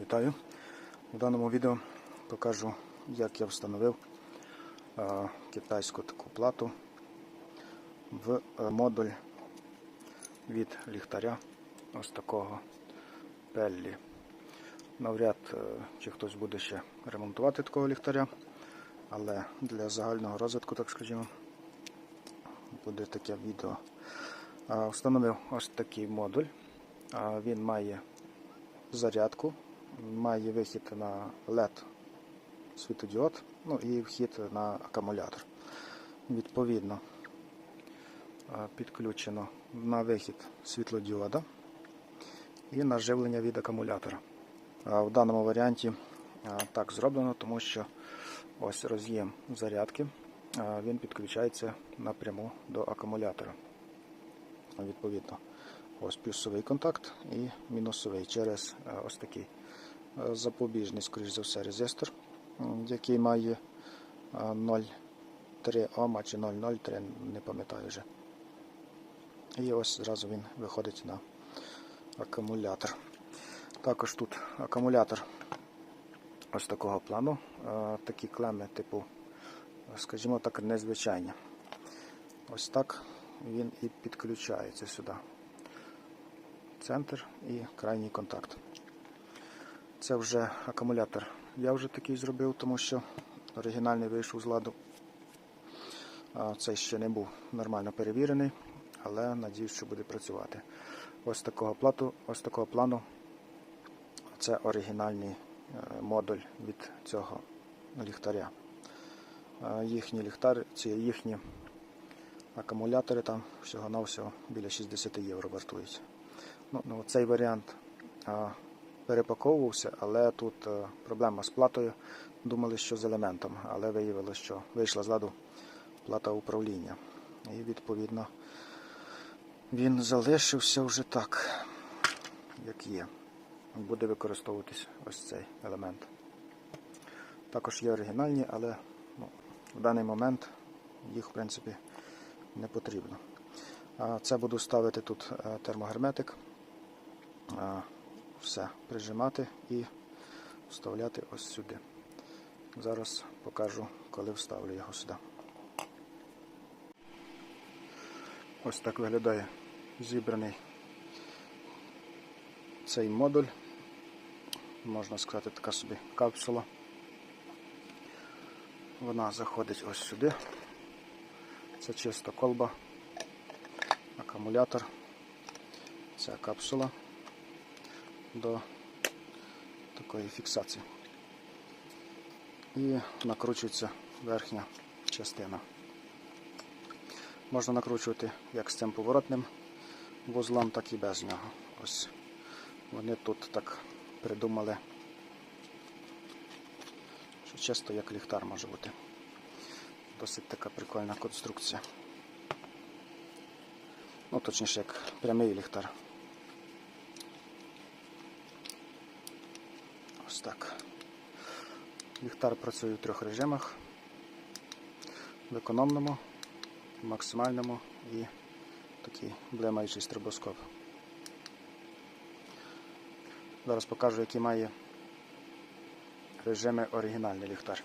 Вітаю! У даному відео покажу, як я встановив е, китайську таку плату в е, модуль від ліхтаря ось такого Пеллі. Навряд е, чи хтось буде ще ремонтувати такого ліхтаря, але для загального розвитку, так скажімо, буде таке відео. Встановив ось такий модуль. Він має зарядку, має вихід на LED світодіод, ну і вхід на акумулятор. Відповідно, е, підключено на вихід світлодіода і на живлення від акумулятора. В даному варіанті е, так зроблено, тому що ось роз'єм зарядки, е, він підключається напряму до акумулятора. Відповідно, ось плюсовий контакт і мінусовий через ось такий запобіжний, скоріш за все, резистор, який має е, 0,3 Ома чи 0,03, не пам'ятаю вже. І ось зразу він виходить на акумулятор. Також тут акумулятор ось такого плану. Е, Такі клеми, типу, скажімо так, незвичайні. Ось так він і підключається сюди. Центр і крайній контакт. Це вже акумулятор. Я вже такий зробив, тому що оригінальний вийшов з ладу. Цей ще не був нормально перевірений, але надіюсь, що буде працювати. Ось такого плату, ось такого плану. Це оригінальний е, модуль від цього ліхтаря. Їхні ліхтари, ці їхні акумулятори там всього-навсього біля 60 євро вартують. Ну, ну, цей варіант перепаковувався, але тут проблема з платою. Думали, що з елементом, але виявилося, що вийшла з ладу плата управління. І відповідно він залишився вже так, як є. Буде використовуватись ось цей елемент. Також є оригінальні, але ну, в даний момент їх в принципі не потрібно. Це буду ставити тут е, термогерметик, все прижимати і вставляти ось сюди. Зараз покажу, коли вставлю його сюди. Ось так виглядає зібраний цей модуль. Можна сказати, така собі капсула. Вона заходить ось сюди. Це чисто колба, акумулятор, ця капсула до такої фіксації. І накручується верхня частина. Можна накручувати як з цим поворотним вузлом, так і без нього. Ось вони тут так придумали, що чисто як ліхтар може бути. Досить така прикольна конструкція. Ну, точніше, як прямий ліхтар. Ось так. Ліхтар працює в трьох режимах. В економному, максимальному і такий блимаючий стробоскоп. Зараз покажу, який має режими оригінальний ліхтар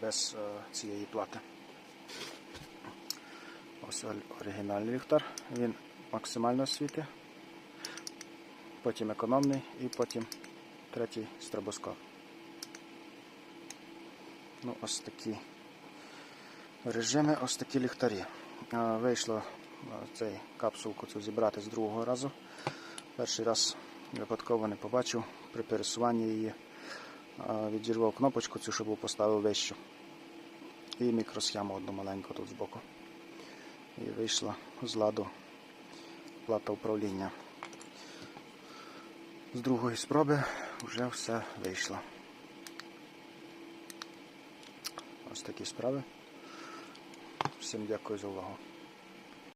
без е, цієї плати. Ось оригінальний ліхтар, він максимально світить, потім економний і потім третій стробоскоп. Ну, ось такі режими, ось такі ліхтарі. Вийшло цей капсулку цю зібрати з другого разу. Перший раз випадково не побачив, при пересуванні її відірвав кнопочку, цю щоб поставив вищу. І мікросхему одну маленьку тут збоку і вийшла з ладу плата управління. З другої спроби вже все вийшло. Ось такі справи. Всім дякую за увагу.